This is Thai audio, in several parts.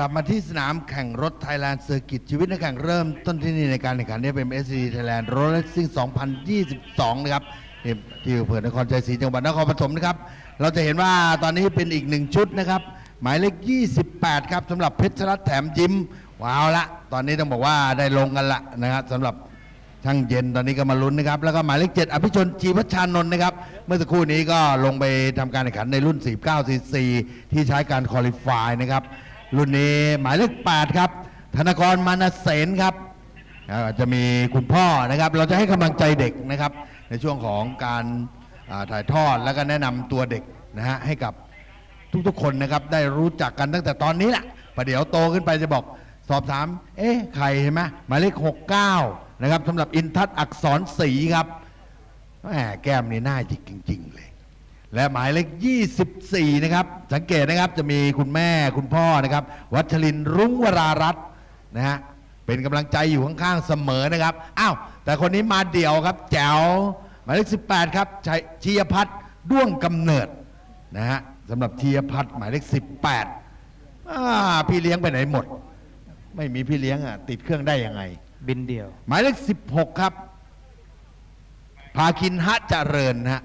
ลับมาที่สนามแข่งรถไทยแลนด์เซอร์กิตชีวิตนักแข่งเริ่มต้นที่นี่ในการแข่งขันนี้เป็น s c Thailand Road Racing 2022 นะครับนี่ที่อำเภอนครชัยศรีจังหวัดนครปฐมนะครับ เราจะเห็นว่าตอนนี้เป็นอีกหนึ่งชุดนะครับ หมายเลข 28 ครับสำหรับเพชรรัตน์แถมยิ้ม ว้าวละ ตอนนี้ต้องบอกว่าได้ลงกันละนะครับสำหรับช่างเย็นตอนนี้ก็มาลุ้นนะครับ แล้วก็หมายเลขเจ็ดอภิชนจีพัชชานนท์นะครับ เมื่อสักครู่นี้ก็ลงไปทำการแข่งขันในรุ่น 49 cc ที่ใช้การคอลิฟายนะครับ รุ่นนี้หมายเลข8ครับ ธนกรมานเสนครับจะมีคุณพ่อนะครับ เราจะให้กำลังใจเด็กนะครับ ในช่วงของการถ่ายทอดแล้วก็แนะนำตัวเด็กนะฮะให้กับทุกๆคนนะครับ ได้รู้จักกันตั้งแต่ตอนนี้แหละประเดี๋ยวโตขึ้นไปจะบอกสอบถาม เอ๊ะใครเห็นไหมหมายเลข69นะครับสำหรับอินทัศอักษรศรีครับแหมแก้มนี่น้าหยิกจริง ๆ เลย และหมายเลข 24 นะครับ สังเกตนะครับจะมีคุณแม่คุณพ่อนะครับ วัชรินทร์รุ้งวรารัตน์นะฮะเป็นกำลังใจอยู่ข้างๆเสมอนะครับอ้าวแต่คนนี้มาเดี่ยวครับ แจ๋วหมายเลข 18 ครับชัยชียพัฒน์ด้วงกำเนิดนะฮะสำหรับชียพัฒน์หมายเลข 18อ่าพี่เลี้ยงไปไหนหมด ไม่มีพี่เลี้ยงอะติดเครื่องได้ยังไง บินเดียว หมายเลข 16 ครับพาคินฮะเจริญนะฮะ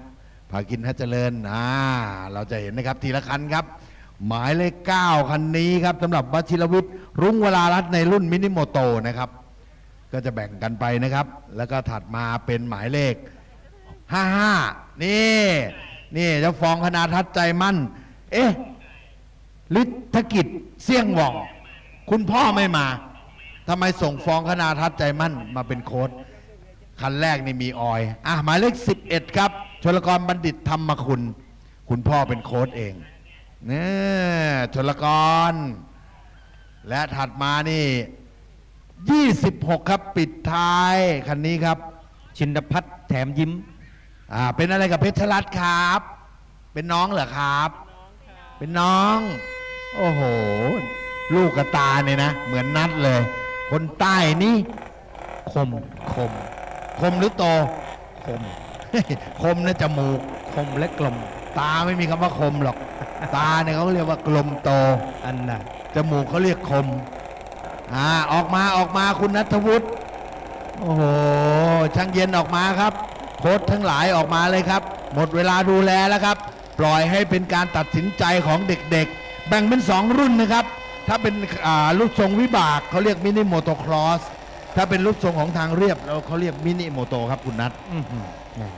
พาคินฮะเจริญอ่าเราจะเห็นนะครับทีละคันครับ หมายเลข9คันนี้ครับสำหรับวชิรวิทย์รุ่งเวลารัตน์ในรุ่นมินิโมโตนะครับ ก็จะแบ่งกันไปนะครับ แล้วก็ถัดมาเป็นหมายเลข 55 นี่ นี่เจ้าฟองคณาทัศน์ใจมั่น เอ๊ะฤทธกิจเสี่ยงหว่อง คุณพ่อไม่มาทำไมส่งฟองคณาทัศน์ใจมั่นมาเป็นโค้ด คันแรกนี่มีออย อะหมายเลข11 ครับ ชลกรบัณฑิตธรรมคุณ คุณพ่อเป็นโค้ดเองเนี่ยชลกร และถัดมานี่ 26 ครับปิดท้าย คันนี้ครับ ชินพัฒน์แถมยิ้ม อ่า เป็นอะไรกับเพชรรัตน์ครับ เป็นน้องเหรอครับ เป็นน้อง โอ้โห ลูกกระตาเนี่ยนะ เหมือนนัดเลย คนใต้นี่ คมคม คมหรือโตคม คมนะจมูก คมและกลม ตาไม่มีคำว่าคมหรอก ตาเนี่ยเขาเรียกว่ากลมโตอันน่ะจมูกเขาเรียกคมอ่าออกมาออกมาคุณนัทวุฒิโอ้โหช่างเย็นออกมาครับ โค้ชทั้งหลายออกมาเลยครับ หมดเวลาดูแลแล้วครับ ปล่อยให้เป็นการตัดสินใจของเด็กๆ แบ่งเป็น 2 รุ่นนะครับ ถ้าเป็นลูกทรงวิบากเขาเรียกมินิโมโตครอส ถ้าเป็นลูกทรงของทางเรียบเราเขาเรียกมินิโมโตครับคุณนัท อื้อหือแหม่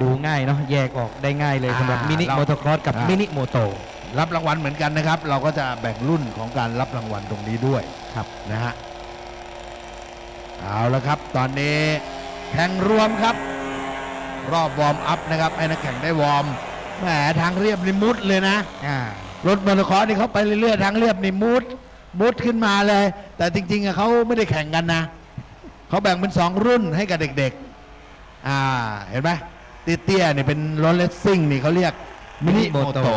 ดูง่ายเนาะแยกออกได้ง่ายเลยอ่าสำหรับมินิเรา โมโตครอสกับอ่ามิ มินิโมโต รับรางวัลเหมือนกันนะครับ เราก็จะแบ่งรุ่นของการรับรางวัลตรงนี้ด้วยครับ นะฮะเอาละครับ ตอนนี้แข่งรวมครับ รอบวอร์มอัพนะครับให้นักแข่งได้วอร์มแหมทางเรียบนี่มุดเลยนะ อ่ารถมอเตอร์คอร์สนี่เขาไปเรื่อยๆทางเรียบนี่มุด มุดขึ้นมาเลย แต่จริงๆอะเขาไม่ได้แข่งกันนะเขาแบ่งเป็นสองรุ่นให้กับเด็กๆ อ่าเห็นไหมเตี้ยๆนี่เป็นรถเลสซิ่งนี่เขาเรียกมินิโมโต Moto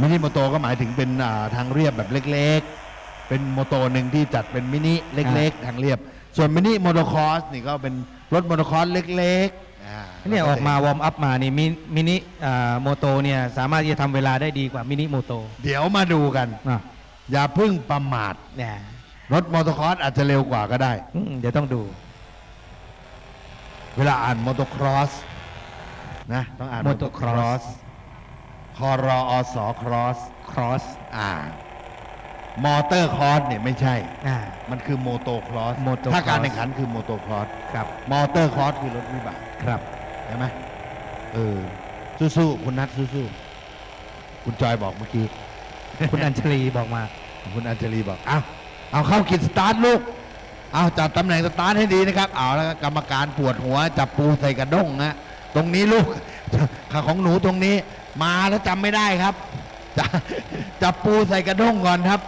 มินิโมโตก็หมายถึงเป็นอ่าทางเรียบแบบเล็กๆ เป็นโมโตหนึ่งที่จัดเป็นมินิเล็กๆ ทางเรียบ ส่วนมินิโมโตคอร์สนี่ก็เป็นรถโมโตคอร์สเล็กๆอ่าเนี่ยออกมาวอร์มอัพมานี่มิมินิอ่าโมโตเนี่ยสามารถที่จะทำเวลาได้ดีกว่ามินิโมโตเดี๋ยวมาดูกัน อะ อย่าเพึ่งประมาท เนี่ยรถมอเตอร์คอร์สอาจจะเร็วกว่าก็ได้ อืมเดี๋ยวต้องดู เวลาอ่านมอเตอร์ครอสนะต้องอ่าน Motocross คอรอสครอสครอสอ่ามอเตอร์คอร์สเนี่ยไม่ใช่ อ่า มันคือโมโตครอส Motocross ถ้าการแข่งขันคือโมโตครอส ครับ มอเตอร์ครอสคือรถวิบาก ครับ ใช่ไหมเออ สู้ๆ คุณนัทสู้ๆ คุณจอยบอกเมื่อกี้ คุณอัญชลีบอกมา คุณอัญชลีบอกเอาเอาเข้ากิจสตาร์ทลูกเอาจัดตำแหน่งสตาร์ทให้ดีนะครับ เอาแล้วกรรมการปวดหัวจับปูใส่กระด้งนะตรงนี้ลูกขาของหนูตรงนี้ มาแล้วจำไม่ได้ครับจจับปูใส่กระด้งก่อนครับ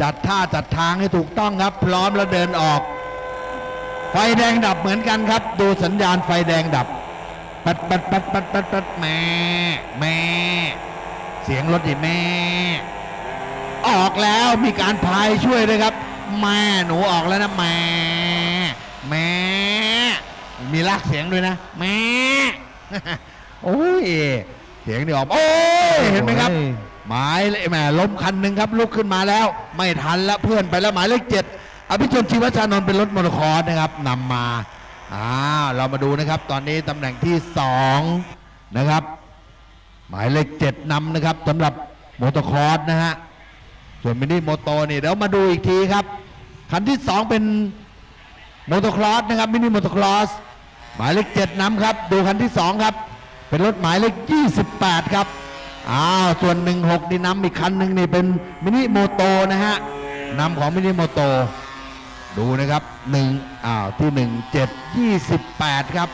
จัดท่าจัดทางให้ถูกต้องครับ พร้อมแล้วเดินออก ไฟแดงดับเหมือนกันครับ ดูสัญญาณไฟแดงดับปัดปัดปัดปัดปัดปัดแม่แม่เสียงรถดิแม่ ออกแล้วมีการพายช่วยด้วยครับแม่หนูออกแล้วนะแม่แม่มีลากเสียงด้วยนะแม่โอ้ยเสียงนี่ออกโอ้ยเห็นไหมครับ หมายเลขแหมล้มคันหนึ่งครับลุกขึ้นมาแล้ว ไม่ทันแล้วเพื่อนไปแล้วหมายเลขเจ็ดอภิชนชีวชานนท์เป็นรถมอเตอร์คอร์สนะครับนำมาอ้าวเรามาดูนะครับ ตอนนี้ตำแหน่งที่สองนะครับ หมายเลขเจ็ดนำนะครับสำหรับมอเตอร์คอร์สนะฮะ ส่วนมินิโมโตนี่เดี๋ยวมาดูอีกทีครับ คันที่สองเป็นโมอเตอร์คลอสนะครับมินิโมอเตอร์คลอสหมายเลขเจ็ดนำครับ ดูคันที่สองครับ เป็นรถหมายเลข 28 ครับอ้าวส่วน 16นี่นำอีกคันหนึ่งนี่เป็นมินิโมโตนะฮะนำของมินิโมโตดูนะครับ1อ้าวที่ 1 7 28 ครับ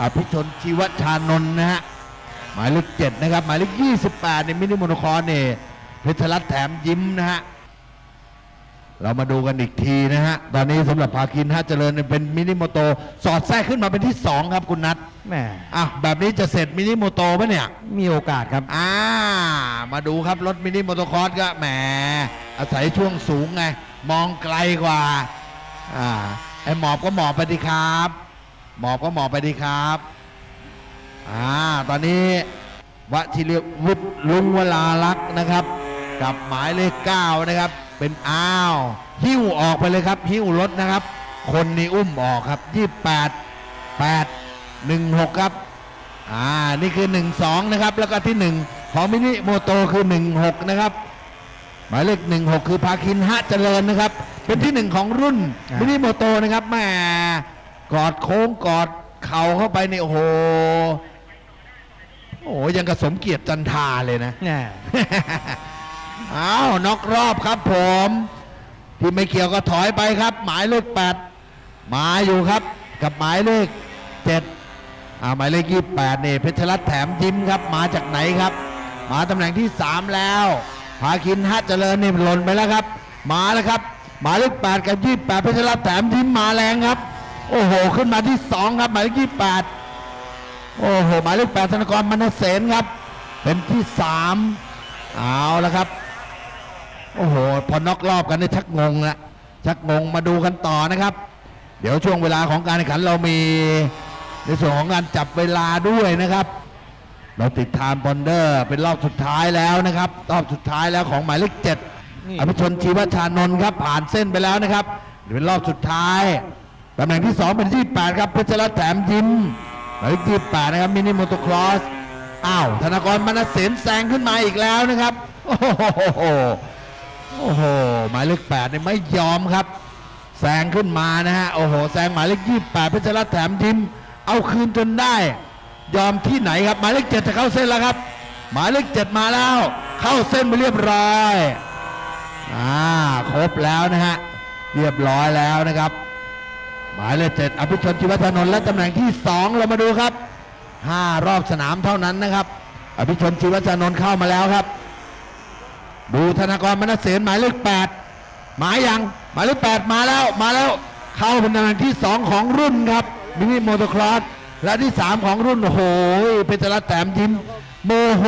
อภิชนชีวชานนท์นะฮะหมายเลขเจ็ดนะครับหมายเลขยี่สิบแปดในมินิโมโนคอร์เนี่ย ชรรัตน์แถมยิ้มนะฮะ เรามาดูกันอีกทีนะฮะ ตอนนี้สำหรับภาคินฮะเจริญเนี่ยเป็นมินิโมโต สอดแทรกขึ้นมาเป็นที่สองครับคุณนัทแหมอะแบบนี้จะเสร็จมินิโมโตปะเนี่ย มีโอกาสครับ อ่า มาดูครับ รถมินิโมโตคอร์สก็แหม อาศัยช่วงสูงไง มองไกลกว่า อ่า ไอหมอบก็หมอบไปดีครับ หมอบก็หมอบไปดีครับ อ่า ตอนนี้วชิรวุฒิลุงวลาลักษณ์นะครับ กับหมายเลขเก้านะครับ เป็นอ้าว หิ้วออกไปเลยครับ หิ้วรถนะครับ คนนี้อุ้มออกครับยี่แปดแปดหนึ่งหกครับ อ่า นี่คือ 1 2 นะครับ แล้วก็ที่ 1 ของมินิโมโตคือ 1 6 นะครับ หมายเลข 1 6 คือพาคินฮะเจริญนะครับ เป็นที่ 1 ของรุ่นอ่ามิมินิโมโตนะครับแหม่กอดโค้งกอดเข่าเข้าไปนี่โอ้โหโอ้โหยังกระสมเกียรติจันทาเลยนะแหม อ้าวนอกรอบครับผม ที่ไม่เกี่ยวก็ถอยไปครับ หมายเลขแปดมาอยู่ครับ กับหมายเลขเจ็ดอ่าหมายเลขยี่แปดนี่เพชรรัตน์แถมยิ้มครับ มาจากไหนครับ มาตำแหน่งที่สามแล้วพาคินฮัเจริญนี่หล่นไปแล้วครับ มาแล้วครับ หมายเลขแปดกับยี่แปดเพชรรัตน์แถมยิ้มมาแรงครับ โอ้โห ขึ้นมาที่สองครับ หมายเลขยี่แปดโอ้โห หมายเลขแปดธนกรมณเสนครับ เป็นที่สามเอาแล้วครับ โอ้โห พอนอกรอบกันนี่ชักงงละชักงงมาดูกันต่อนะครับ เดี๋ยวช่วงเวลาของการแข่งขันเรามี ในส่วนของการจับเวลาด้วยนะครับ เราติดไทม์บอนเดอร์เป็นรอบสุดท้ายแล้วนะครับ รอบสุดท้ายแล้วของหมายเลขเจ็ดอภิชนชีวชานนท์ครับ ผ่านเส้นไปแล้วนะครับเป็นรอบสุดท้ายตำแหน่งที่สองเป็นที่แปดครับเพชรรัตแถมยิ้มหมายเลขที่แปดนะครับมินิโมโตครอสอ้าวธนากรมณเสนแซงขึ้นมาอีกแล้วนะครับโอ้โห โอ้โหหมายเลขแปดเนี่ยไม่ยอมครับแซงขึ้นมานะฮะโอ้โหแซงหมายเลขยี่แปดเพชรรัตน์แถมยิ้มเอาคืนจนได้ ยอมที่ไหนครับ หมายเลขเจ็ดจะเข้าเส้นแล้วครับ หมายเลขเจ็ดมาแล้ว เข้าเส้นไปเรียบร้อยอ่าครบแล้วนะฮะเรียบร้อยแล้วนะครับ หมายเลขเจ็ดอภิชนชีวชนนท์และตำแหน่งที่สองเรามาดูครับห้ารอบสนามเท่านั้นนะครับ อภิชนชีวชนนท์เข้ามาแล้วครับ ดูธนากรมณเสนหมายเลขแปดหมายยังหมายเลขแปดมาแล้วมาแล้วเข้าเป็นตำแหน่งที่สองของรุ่นครับมินิโมโตครอสและที่สามของรุ่นโอ้โหเพชรรัตน์แต้มยิ้มโมโห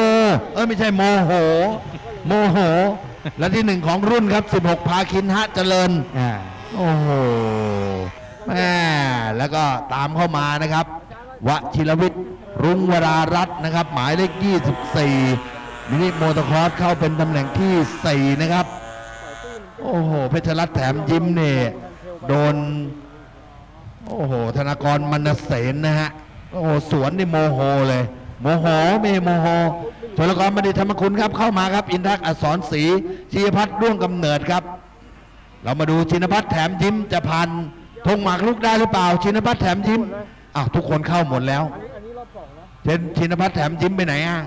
เออไม่ใช่โมโหโมโห และที่หนึ่งของรุ่นครับ 16 พาคินฮะเจริญอ่าโอ้โหแม่แล้วก็ตามเข้ามานะครับวชิรวิทย์รุ้งวรารัตน์นะครับ หมายเลข 24 มินิโมโตครอสเข้าเป็นตำแหน่งที่ 4 นะครับ โอ้โห เพชรรัตน์แถมยิ้มเนี่ยโดน โอ้โห ธนากรมณเสนนะฮะ โอ้โห สวนนี่โมโหเลย โมโหไม่โมโหชลกรบัณฑิธรรมคุณครับ เข้ามาครับ อินทักษ์อักษรศรีชีพัฒน์ร่วงกำเนิดครับ เรามาดูชินพัฒน์แถมยิ้มจะพันธงหมากลุกได้หรือเปล่า ชินพัฒน์แถมยิ้มอ้าวทุกคนเข้าหมดแล้วเช่นชินพัฒน์แถมยิ้มไปไหนอะ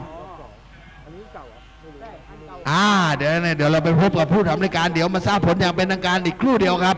อ่าเดี๋ยวเนี่ยเดี๋ยวเราไปพบกับผู้ทำรายการเดี๋ยวมาทราบผลอย่างเป็นทางการอีกครู่เดียวครับ